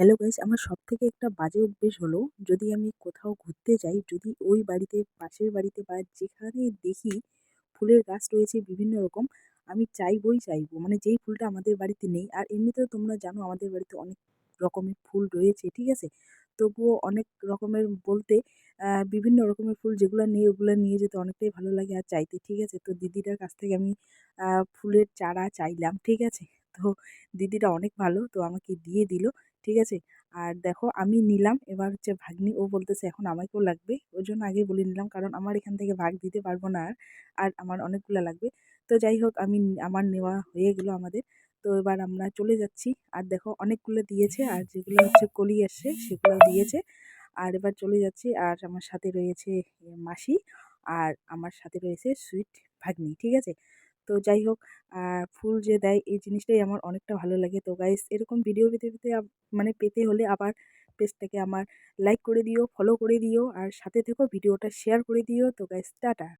Hello guys আমার সব থেকে একটা বাজে অভ্যেস হলো, যদি আমি কোথাও ঘুরতে যাই, যদি ওই বাড়িতে, পাশের বাড়িতে বা যেখানে দেখি ফুলের গাছ রয়েছে বিভিন্ন রকম, আমি চাইবই চাইব। মানে যেই ফুলটা আমাদের বাড়িতে নেই, আর এমনিতেও তোমরা জানো আমাদের বাড়িতে অনেক রকমের ফুল রয়েছে, ঠিক আছে? তবুও অনেক রকমের বলতে বিভিন্ন রকমের ফুল যেগুলো নেই, ওগুলো নিয়ে যেতে অনেকটাই ভালো লাগে আর চাইতে, ঠিক আছে? তো দিদিটার কাছ থেকে আমি ফুলের চারা চাইলাম, ঠিক আছে? তো দিদিটা অনেক ভালো, তো আমাকে দিয়ে দিল, ঠিক আছে? আর দেখো আমি নিলাম, এবার হচ্ছে ভাগ্নি ও বলতেছে এখন আমাকেও লাগবে ওর জন্য আগে বলে নিলাম, কারণ আমার এখান থেকে ভাগ দিতে পারব না আর আর আমার অনেকগুলো লাগবে। তো যাই হোক, আমি আমার নেওয়া হয়ে গেল আমাদের, তো এবার আমরা চলে যাচ্ছি। আর দেখো অনেকগুলো দিয়েছে, আর যেগুলো হচ্ছে কলি আসছে সেগুলো দিয়েছে। আর এবার চলে যাচ্ছি, আর আমার সাথে রয়েছে মাসি, আর আমার সাথে রয়েছে সুইট ভাগ্নি, ঠিক আছে? তো যাই হোক ফুল যে দেয়, এই জিনিসটাই আমার অনেকটা ভালো লাগে। তো গাইস এরকম ভিডিও পেতে পেতে মানে পেতে হলে আবার পেজটাকে আমার লাইক করে দিও ফলো করে দিও, আর সাথে থেকেও ভিডিওটা শেয়ার করে দিও। তো গাইস টাটা!